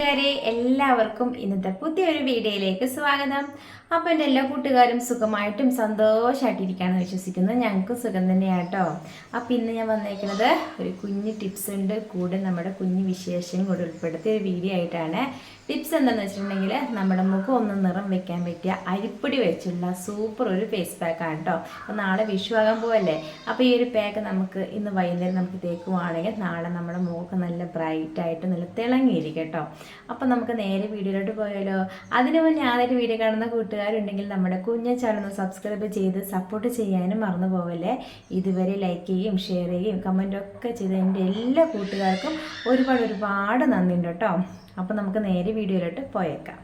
കൂട്ടുകാരെ എല്ലാവർക്കും ഇന്നത്തെ പുതിയൊരു വീഡിയോയിലേക്ക് സ്വാഗതം. അപ്പോൾ എന്റെ എല്ലാ കൂട്ടുകാരും സുഖമായിട്ടും സന്തോഷമായിട്ടിരിക്കുകയാണെന്ന് വിശ്വസിക്കുന്നു. ഞങ്ങൾക്ക് സുഖം തന്നെയാട്ടോ. അപ്പോൾ ഇന്ന് ഞാൻ വന്നേക്കുന്നത് ഒരു കുഞ്ഞ് ടിപ്സ് ഉണ്ട്. കൂടെ നമ്മുടെ കുഞ്ഞ് വിശേഷം കൂടെ ഉൾപ്പെടുത്തിയ ഒരു വീഡിയോ ആയിട്ടാണ്. ടിപ്സ് എന്താണെന്ന് വെച്ചിട്ടുണ്ടെങ്കിൽ നമ്മുടെ മുഖം ഒന്ന് നിറം വെക്കാൻ പറ്റിയ അരിപ്പൊടി വെച്ചുള്ള സൂപ്പർ ഒരു ഫേസ് പാക്കാണ് കേട്ടോ അപ്പോൾ നാളെ വിഷു ആകാൻ പോവല്ലേ? അപ്പോൾ ഈ ഒരു പാക്ക് നമുക്ക് ഇന്ന് വൈകുന്നേരം നമുക്ക് തേക്കുവാണെങ്കിൽ നാളെ നമ്മുടെ മുഖം നല്ല ബ്രൈറ്റ് ആയിട്ട് നല്ല തിളങ്ങിയിരിക്കും കേട്ടോ അപ്പം നമുക്ക് നേരെ വീഡിയോയിലോട്ട് പോയാലോ? അതിനു മുന്നേ ആദ്യമായിട്ട് വീഡിയോ കാണുന്ന കൂട്ടുകാരുണ്ടെങ്കിൽ നമ്മുടെ കുഞ്ഞ ചാനൽ സബ്സ്ക്രൈബ് ചെയ്ത് സപ്പോർട്ട് ചെയ്യാനും മറന്നു പോവല്ലേ? ഇതുവരെ ലൈക്ക് ചെയ്യുകയും ഷെയർ ചെയ്യുകയും കമന്റൊക്കെ ചെയ്ത് എന്റെ എല്ലാ കൂട്ടുകാർക്കും ഒരുപാട് ഒരുപാട് നന്ദിയുണ്ട് കേട്ടോ. അപ്പം നമുക്ക് നേരെ വീഡിയോയിലോട്ട് പോയേക്കാം.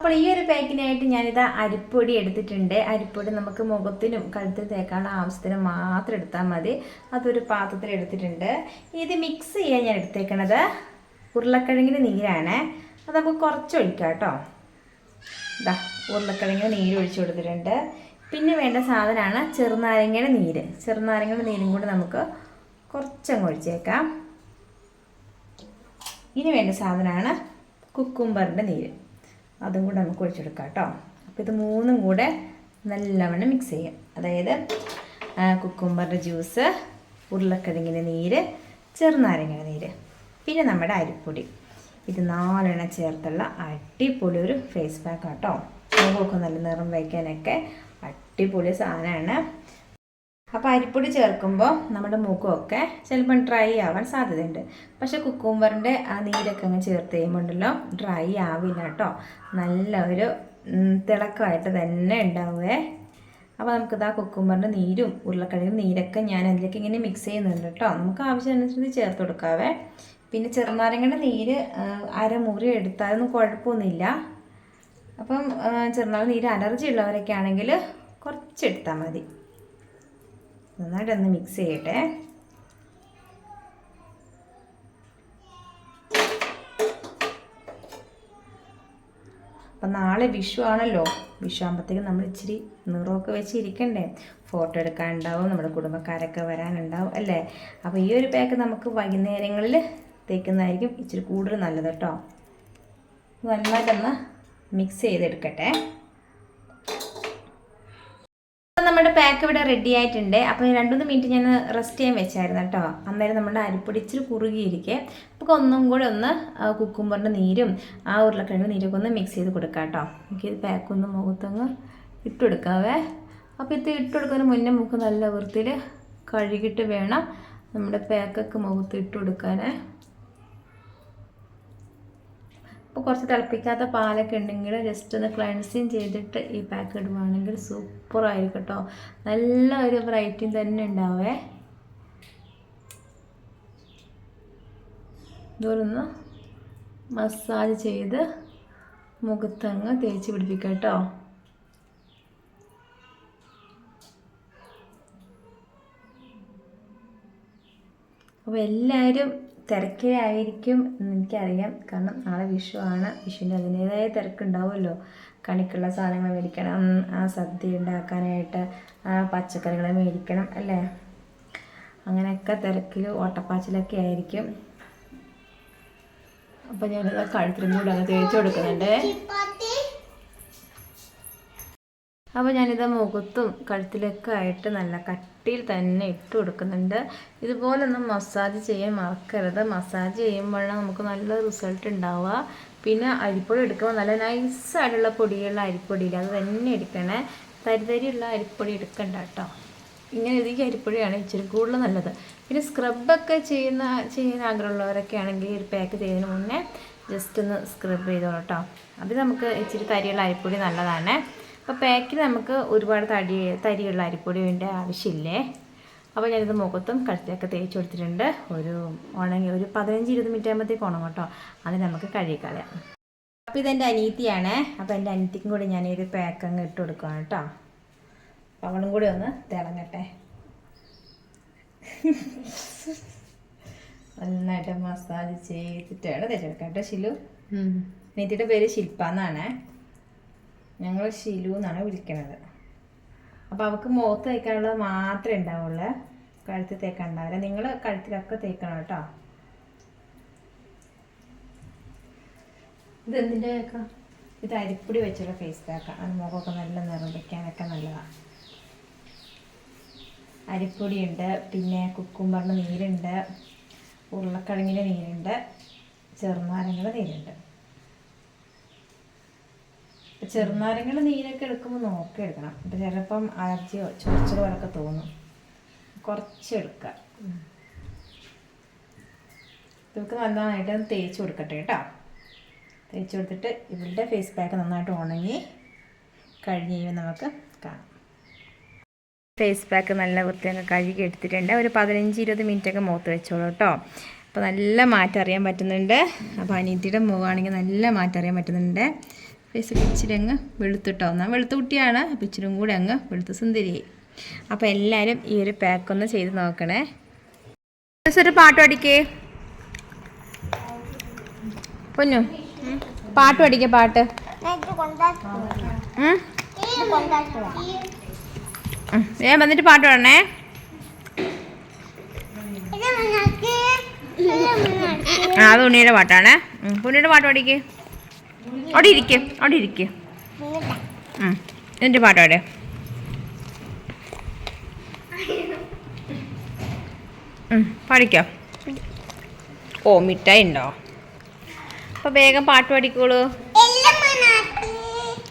അപ്പോൾ ഈ ഒരു പാക്കിനായിട്ട് ഞാനിത് അരിപ്പൊടി എടുത്തിട്ടുണ്ട്. അരിപ്പൊടി നമുക്ക് മുഖത്തിനും കഴുത്തിൽ തേക്കാനുള്ള ആവശ്യത്തിന് മാത്രം എടുത്താൽ മതി. അതൊരു പാത്രത്തിൽ എടുത്തിട്ടുണ്ട്. ഇത് മിക്സ് ചെയ്യാൻ ഞാൻ എടുത്തേക്കണത്. ഉരുളക്കിഴങ്ങിന്റെ നീരാണ്. അത് നമുക്ക് കുറച്ച് ഒഴിക്കാം കേട്ടോ. ഇതാ ഉരുളക്കിഴങ്ങിന് നീര് ഒഴിച്ചു കൊടുത്തിട്ടുണ്ട്. പിന്നെ വേണ്ട സാധനമാണ് ചെറുനാരങ്ങയുടെ നീര്. ചെറുനാരങ്ങയുടെ നീരും കൂടി നമുക്ക് കുറച്ചങ്ങ് ഒഴിച്ചേക്കാം. ഇനി വേണ്ട സാധനമാണ് കുക്കുംബറിന്റെ നീര്. അതും കൂടെ നമുക്ക് ഒഴിച്ചെടുക്കാം കേട്ടോ. അപ്പോൾ ഇത് മൂന്നും കൂടെ നല്ലവണ്ണം മിക്സ് ചെയ്യാം. അതായത് കുക്കുംബറിന്റെ ജ്യൂസ് ഉരുളക്കിഴങ്ങിന്റെ നീര് ചെറുനാരങ്ങയുടെ നീര്. പിന്നെ നമ്മുടെ അരിപ്പൊടി. ഇത് നാലെണ്ണം ചേർത്തുള്ള അടിപൊളി ഒരു ഫേസ് പാക്ക് കേട്ടോ മുഖമൊക്കെ നല്ല നിറം വയ്ക്കാനൊക്കെ അടിപൊളി സാധനമാണ്. അപ്പോൾ അരിപ്പൊടി ചേർക്കുമ്പോൾ നമ്മുടെ മുഖമൊക്കെ ചിലപ്പം ഡ്രൈ ആവാൻ സാധ്യതയുണ്ട്. പക്ഷെ കുക്കുംബറിന്റെ ആ നീരൊക്കെ അങ്ങ് ചേർത്ത് കഴിയുമ്പോണ്ടല്ലോ ഡ്രൈ ആവില്ല കേട്ടോ നല്ല ഒരു തിളക്കമായിട്ട് തന്നെ ഉണ്ടാവുമേ അപ്പോൾ നമുക്കിത് ആ കുക്കുംബറിന്റെ നീരും ഉരുളക്കിഴങ്ങും നീരൊക്കെ ഞാൻ അതിലേക്ക് ഇങ്ങനെ മിക്സ് ചെയ്യുന്നുണ്ട് കേട്ടോ നമുക്ക് ആവശ്യമനുസരിച്ച് ചേർത്ത് കൊടുക്കാവേ. പിന്നെ ചെറുനാരങ്ങയുടെ നീര് അര അരമുറി എടുത്താലൊന്നും കുഴപ്പമൊന്നുമില്ല. അപ്പം ചെറുനാരങ്ങ നീര് അലർജി ഉള്ളവരൊക്കെ ആണെങ്കിൽ കുറച്ചെടുത്താൽ മതി. നന്നായിട്ടൊന്ന് മിക്സ് ചെയ്യട്ടെ. അപ്പം നാളെ വിഷു ആണല്ലോ. വിഷു ആകുമ്പോഴത്തേക്കും നമ്മൾ ഇച്ചിരി നിറമൊക്കെ വെച്ച് ഇരിക്കണ്ടേ. ഫോട്ടോ എടുക്കാനുണ്ടാവും നമ്മുടെ കുടുംബക്കാരൊക്കെ വരാനുണ്ടാവും അല്ലേ? അപ്പോൾ ഈ ഒരു പാക്ക് നമുക്ക് വൈകുന്നേരങ്ങളിൽ തേക്കുന്നതായിരിക്കും ഇച്ചിരി കൂടുതൽ നല്ലത് കേട്ടോ. നന്നായിട്ടൊന്ന് മിക്സ് ചെയ്തെടുക്കട്ടെ. നമ്മുടെ പാക്ക് ഇവിടെ റെഡി ആയിട്ടുണ്ട്. അപ്പോൾ രണ്ട് മൂന്ന് മിനിറ്റ് ഞാൻ റെസ്റ്റ് ചെയ്യാൻ വെച്ചായിരുന്നു കേട്ടോ. അന്നേരം നമ്മുടെ അരിപ്പൊടി ഇച്ചിരി കുറുകിയിരിക്കെ. അപ്പോൾ ഒന്നും കൂടെ ഒന്ന് കുക്കുമ്പറിന്റെ നീരും ആ ഉരുളക്കിഴങ്ങ് നീരൊക്കെ ഒന്ന് മിക്സ് ചെയ്ത് കൊടുക്കാം കേട്ടോ. പാക്ക് ഒന്ന് മുഖത്തങ്ങ് ഇട്ട് കൊടുക്കാവേ. അപ്പോൾ ഇത് ഇട്ട് കൊടുക്കുന്നതിന് മുന്നേ മുഖം നല്ല വൃത്തിയിൽ കഴുകിയിട്ട് വേണം നമ്മുടെ പാക്കൊക്കെ മുഖത്ത് ഇട്ട് കൊടുക്കാനേ. അപ്പോൾ കുറച്ച് തിളപ്പിക്കാത്ത പാലൊക്കെ ഉണ്ടെങ്കിൽ ജസ്റ്റ് ഒന്ന് ക്ലൻസിങ് ചെയ്തിട്ട് ഈ പാക്ക് ഇടുവാണെങ്കിൽ സൂപ്പർ ആയിരിക്കും കേട്ടോ നല്ല ഒരു വെറൈറ്റി തന്നെ ഉണ്ടാവേ. ഇതൊന്ന് മസാജ് ചെയ്ത് മുഖത്തങ്ങ് തേച്ച് പിടിപ്പിക്കാം കേട്ടോ അപ്പോൾ എല്ലാവരും തിരക്കിലായിരിക്കും എന്ന് എനിക്കറിയാം. കാരണം നാളെ വിഷു ആണ്. വിഷുവിന്റെ അതിന്റേതായ തിരക്കുണ്ടാവുമല്ലോ. കണിക്കുള്ള സാധനങ്ങൾ മേടിക്കണം ആ സദ്യ ഉണ്ടാക്കാനായിട്ട് ആ പച്ചക്കറികൾ മേടിക്കണം അല്ലേ? അങ്ങനെയൊക്കെ തിരക്കിൽ ഓട്ടപ്പാച്ചിലൊക്കെ ആയിരിക്കും. അപ്പം ഞാനിത് കഴുത്തിലും കൂടെ അങ്ങ് തേച്ച് കൊടുക്കുന്നുണ്ട്. അപ്പോൾ ഞാനിത് മുഖത്തും കഴുത്തിലൊക്കെ ആയിട്ട് നല്ല കട്ടിയിൽ തന്നെ ഇട്ട് കൊടുക്കുന്നുണ്ട്. ഇതുപോലൊന്നും മസാജ് ചെയ്യാൻ മറക്കരുത്. മസാജ് ചെയ്യുമ്പോഴാണ് നമുക്ക് നല്ല റിസൾട്ട് ഉണ്ടാവുക. പിന്നെ അരിപ്പൊടി എടുക്കുമ്പോൾ നല്ല നൈസായിട്ടുള്ള പൊടിയുള്ള അരിപ്പൊടിയില്ല അത് തന്നെ എടുക്കണേ. തരിതരിയുള്ള അരിപ്പൊടി എടുക്കണ്ട കേട്ടോ. ഇങ്ങനെ ഈ അരിപ്പൊടിയാണ് ഇച്ചിരി കൂടുതൽ നല്ലത്. പിന്നെ സ്ക്രബൊക്കെ ചെയ്യുന്ന ചെയ്യാൻ ആഗ്രഹമുള്ളവരൊക്കെ ആണെങ്കിൽ ഒരു പാക്ക് ചെയ്യുന്നതിന് മുന്നേ ജസ്റ്റ് ഒന്ന് സ്ക്രബ് ചെയ്തോളൂ കേട്ടോ. അത് നമുക്ക് ഇച്ചിരി തരിയുള്ള അരിപ്പൊടി നല്ലതാണ്. അപ്പോൾ പാക്കിൽ നമുക്ക് ഒരുപാട് തടി തരിയുള്ള അരിപ്പൊടി വേണ്ട ആവശ്യമില്ലേ? അപ്പോൾ ഞാനിത് മുഖത്തും കഴുത്തിലൊക്കെ തേച്ച് കൊടുത്തിട്ടുണ്ട്. ഒരു ഉണങ്ങി ഒരു പതിനഞ്ച് ഇരുപത് മിനിറ്റ് ആകുമ്പോഴത്തേക്ക് ഉണങ്ങും കേട്ടോ. അത് നമുക്ക് കഴുകിക്കളയാം. അപ്പോൾ ഇതെന്റെ അനീത്തിയാണ് അപ്പോൾ എന്റെ അനീത്തിക്കും കൂടി ഞാൻ ഈ ഒരു പാക്ക് അങ്ങ് ഇട്ട് കൊടുക്കുകയാണ് കേട്ടോ. അവളും കൂടി ഒന്ന് തിളങ്ങട്ടെ. നന്നായിട്ട് മസാജ് ചെയ്തിട്ടാണ് തേച്ചെടുക്കാം കേട്ടോ ശിലു. അനീത്തിയുടെ പേര് ശില്പ എന്നാണ്. ഞങ്ങൾ ഷിലു എന്നാണ് വിളിക്കുന്നത് അപ്പോൾ അവൾക്ക് മുഖത്ത് തേക്കാനുള്ളത് മാത്രമേ ഉണ്ടാവുള്ളൂ. കഴുത്തിൽ തേക്കാൻ ഉണ്ടാവില്ല നിങ്ങൾ കഴുത്തിലൊക്കെ തേക്കണം കേട്ടോ. ഇത് എന്തിന്റെ തേക്കാം? ഇത് അരിപ്പൊടി വെച്ചുള്ള ഫേസ് പാക്കാം അത് മുഖമൊക്കെ നല്ല നിറം വയ്ക്കാനൊക്കെ നല്ലതാണ് അരിപ്പൊടിയുണ്ട് പിന്നെ കുക്കുംബറിന്റെ നീരുണ്ട് ഉരുളക്കിഴങ്ങിന്റെ നീരുണ്ട് ചെറുനാരങ്ങളുടെ നീരുണ്ട്. ചെറുനാരങ്ങയുടെ നീരൊക്കെ എടുക്കുമ്പോൾ നോക്കി എടുക്കണം. അപ്പം ചിലപ്പം അലർജിയോ ചൊറിച്ചിലോ ഒക്കെ തോന്നും. കുറച്ച് എടുക്കുക ഇതൊക്കെ നന്നായിട്ട് തേച്ച് കൊടുക്കട്ടെ കേട്ടോ. തേച്ച് കൊടുത്തിട്ട് ഇവളുടെ ഫേസ് പാക്ക് നന്നായിട്ട് ഉണങ്ങി കഴിഞ്ഞ് കഴിയുമ്പോൾ നമുക്ക് കാണാം. ഫേസ് പാക്ക് നല്ല വൃത്തിയൊക്കെ കഴുകി എടുത്തിട്ടുണ്ട്. ഒരു പതിനഞ്ച് ഇരുപത് മിനിറ്റൊക്കെ മുഖത്ത് വെച്ചോളൂ കേട്ടോ. അപ്പോൾ നല്ല മാറ്റം അറിയാൻ പറ്റുന്നുണ്ട്. അപ്പോൾ അനീതിയുടെ മുഖമാണെങ്കിൽ നല്ല മാറ്റം അറിയാൻ പറ്റുന്നുണ്ട്. ഫേസ് ഇച്ചിരി അങ്ങ് വെളുത്തിട്ടോ. എന്നാൽ വെളുത്ത കുട്ടിയാണ് അപ്പോൾ ഇച്ചിരി കൂടി അങ്ങ് വെളുത്ത സുന്ദരിയായി. അപ്പോൾ എല്ലാവരും ഈ ഒരു പാക്കൊന്ന് ചെയ്ത് നോക്കണേ. ഒരു പാട്ട് പഠിക്കേ പൊന്നു പാട്ട് പഠിക്ക പാട്ട്. ഞാൻ വന്നിട്ട് പാട്ട് പാടണേ. ആ അത് ഉണ്ണിയുടെ പാട്ടാണ്. ഉണ്ണിയുടെ പാട്ട് പഠിക്ക് അവിടെ ഇരിക്കെ അവിടെ ഇരിക്കെ. എന്നിട്ട് പാട്ട് പാടേ ഉം, പാടിക്കോ? ഓ മിഠായി ഉണ്ടോ? അപ്പോൾ വേഗം പാട്ട് പാടിക്കോളൂ.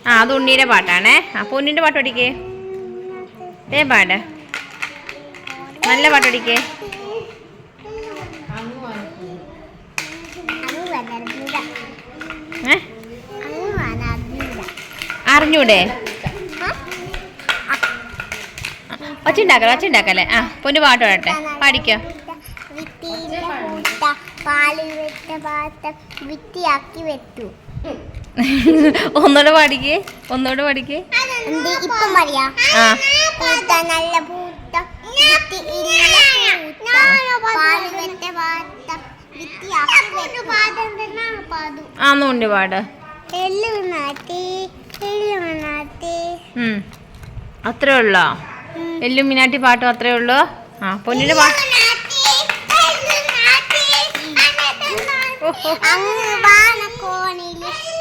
ആ അത് ഉണ്ണീന്റെ പാട്ടാണേ. ആ പൊന്നിന്റെ പാട്ട് പഠിക്കേ വേഗം പാട്. നല്ല പാട്ട് പഠിക്കേ അറിഞ്ഞൂടെ? ഒച്ചുണ്ടാക്കല്ലേ ഒച്ചുണ്ടാക്കല്ലേ ആ പൊന്നു പാട്ട് പാടട്ടെ. പാടിക്കോ. വിത്തിയാക്കി ഒന്നോടെ പാടിക്കേ ഒന്നോടെ പാടിക്കേ. ഇപ്പം പറയാ ആ. നല്ല പൂത്ത ആന്ന് ഉണ്ട് പാട്. എള്ളു അത്രേ ഉള്ളോ? എല്ലും മിനാട്ടി പാട്ടും അത്രേ ഉള്ളോ? ആ പൊന്നിന്റെ പാട്ട് അങ്ങ് വാനക്കോണിൽ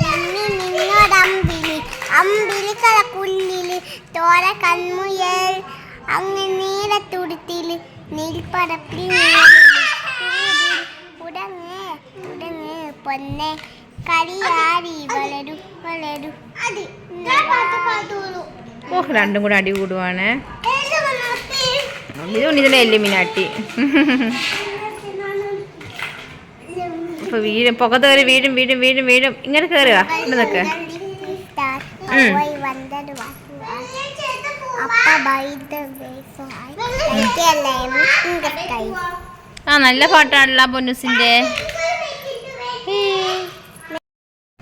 നിന്ന് നിന്നൊരമ്പിളി അമ്പിളിക്കല കുള്ളിൽ തോര കൺമുയൽ അങ്ങ് നീലത്തുടുത്തിൽ നീൽപ്പടപ്പിൽ ഉടങ്ങ് ഉടങ്ങ് പൊന്നെ കളിയാടി വളരു വളരു. ഓ രണ്ടും കൂടെ അടി കൂടുവാണ്. ഇതുകൊണ്ട് ഇതിലെ എല്ലുമിനാട്ടി. ഇപ്പൊ വീഴും പുകത്ത് കയറി വീഴും വീഴും വീഴും വീഴും. ഇങ്ങനെ കയറുക ഇവിടെ ആ നല്ല പാട്ടാണല്ലോ പൊന്നുസിന്റെ.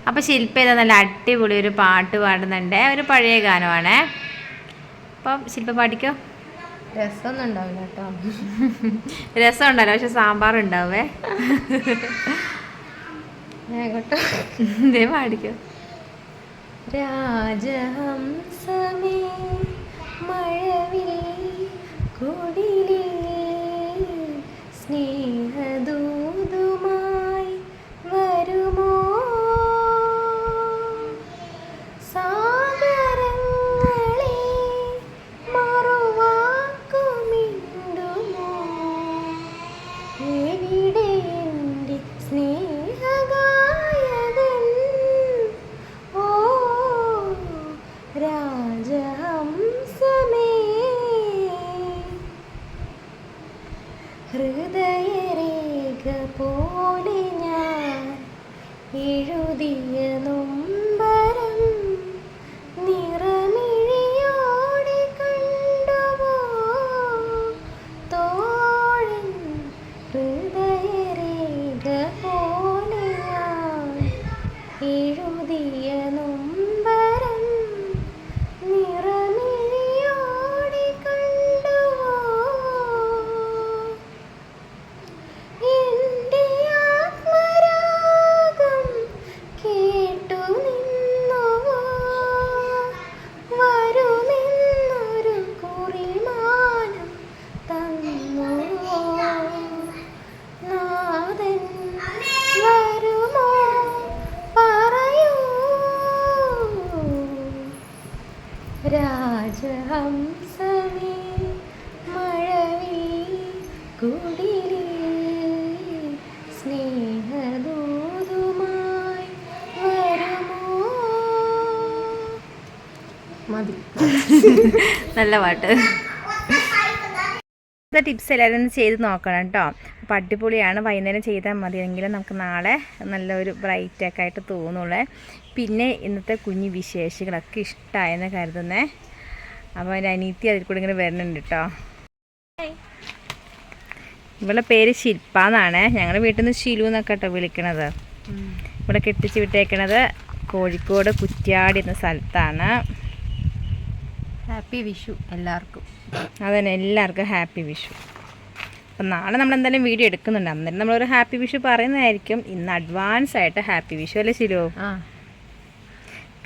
അപ്പൊ ശില്പ ഇത് നല്ല അടിപൊളി ഒരു പാട്ട് പാടുന്നുണ്ട്. ഒരു പഴയ ഗാനമാണ്. അപ്പം ശില്പ പാടിക്കോ? രസമൊന്നും ഉണ്ടാവില്ല കേട്ടോ രസം ഉണ്ടല്ലോ പക്ഷെ സാമ്പാർ ഉണ്ടാവേ പാടിക്കോ. രാജഹംസമേ മഴവിൽ കുടിലേ സ്നേഹദൂതുമായി ഹംസമേ മഴവിൽ കുടിലിൽ സ്നേഹദൂതുമായി വരുമോ? മതി. നല്ല പാട്ട്. ടിപ്സ് എല്ലാവരും ഒന്ന് ചെയ്ത് നോക്കണം കേട്ടോ അപ്പോൾ അടിപൊളിയാണ്. വൈകുന്നേരം ചെയ്താൽ മതിയെങ്കിൽ നമുക്ക് നാളെ നല്ലൊരു ബ്രൈറ്റൊക്കെ ആയിട്ട് തോന്നുള്ളേ. പിന്നെ ഇന്നത്തെ കുഞ്ഞു വിശേഷികളൊക്കെ ഇഷ്ടമായെന്ന് കരുതുന്നേ. അപ്പോൾ എന്റെ അനീത്തി അതിൽ കൂടെ ഇങ്ങനെ വരുന്നുണ്ട് കേട്ടോ ഇവളുടെ പേര് ശില്പ എന്നാണ്. ഞങ്ങളുടെ വീട്ടിൽ നിന്ന് ശിലു എന്നൊക്കെ കേട്ടോ വിളിക്കണത്. ഇവിടെ കെട്ടിച്ച് വിട്ടേക്കണത് കോഴിക്കോട് കുറ്റ്യാടി എന്ന സ്ഥലത്താണ്. ഹാപ്പി വിഷു എല്ലാവർക്കും. അതന്നെ എല്ലാവർക്കും ഹാപ്പി വിഷു. അപ്പം നാളെ നമ്മൾ എന്തായാലും വീഡിയോ എടുക്കുന്നുണ്ട്. അന്നേരം നമ്മളൊരു ഹാപ്പി വിഷു പറയുന്നതായിരിക്കും. ഇന്ന് അഡ്വാൻസ് ആയിട്ട് ഹാപ്പി വിഷു അല്ലേ ശിലു? ആ.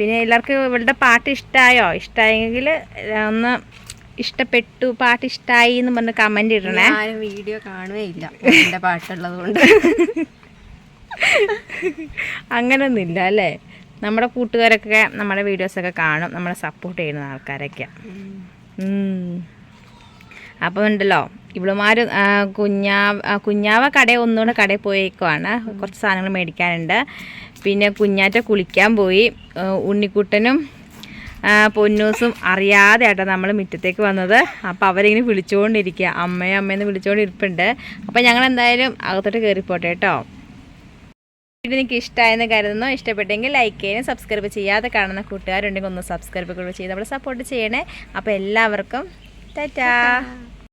പിന്നെ എല്ലാവർക്കും ഇവളുടെ പാട്ട് ഇഷ്ടമായോ ഇഷ്ടമായെങ്കിൽ ഒന്ന് ഇഷ്ടപ്പെട്ടു പാട്ട് ഇഷ്ടമായി എന്ന് പറഞ്ഞ് കമന്റ് ഇടണേ. വീഡിയോ കാണുകയില്ല എന്റെ പാട്ടുള്ളത് കൊണ്ട്. അങ്ങനൊന്നുമില്ല അല്ലേ? നമ്മുടെ കൂട്ടുകാരൊക്കെ നമ്മുടെ വീഡിയോസൊക്കെ കാണും. നമ്മളെ സപ്പോർട്ട് ചെയ്യുന്ന ആൾക്കാരൊക്കെ. അപ്പം ഉണ്ടല്ലോ ഇവളുമാർ കുഞ്ഞാവ കുഞ്ഞാവ കടയിൽ ഒന്നുകൂടെ കടയിൽ പോയേക്കുവാണ്. കുറച്ച് സാധനങ്ങൾ മേടിക്കാനുണ്ട്. പിന്നെ കുഞ്ഞാറ്റ കുളിക്കാൻ പോയി. ഉണ്ണിക്കുട്ടനും പൊന്നൂസും അറിയാതെ ആട്ടോ നമ്മൾ മുറ്റത്തേക്ക് വന്നത്. അപ്പോൾ അവരിങ്ങനെ വിളിച്ചുകൊണ്ടിരിക്കുക അമ്മയും അമ്മയെന്ന് വിളിച്ചുകൊണ്ടിരിപ്പുണ്ട് അപ്പോൾ ഞങ്ങൾ എന്തായാലും അകത്തോട്ട് കയറിപ്പോട്ടെ കേട്ടോ. വീഡിയോ എനിക്ക് ഇഷ്ടമായെന്ന് കരുതുന്നു. ഇഷ്ടപ്പെട്ടെങ്കിൽ ലൈക്ക് ചെയ്യാനും സബ്സ്ക്രൈബ് ചെയ്യാതെ കാണുന്ന കൂട്ടുകാരുണ്ടെങ്കിൽ ഒന്ന് സബ്സ്ക്രൈബ് ചെയ്ത് നമ്മളെ സപ്പോർട്ട് ചെയ്യണേ. അപ്പോൾ എല്ലാവർക്കും ടാറ്റാ.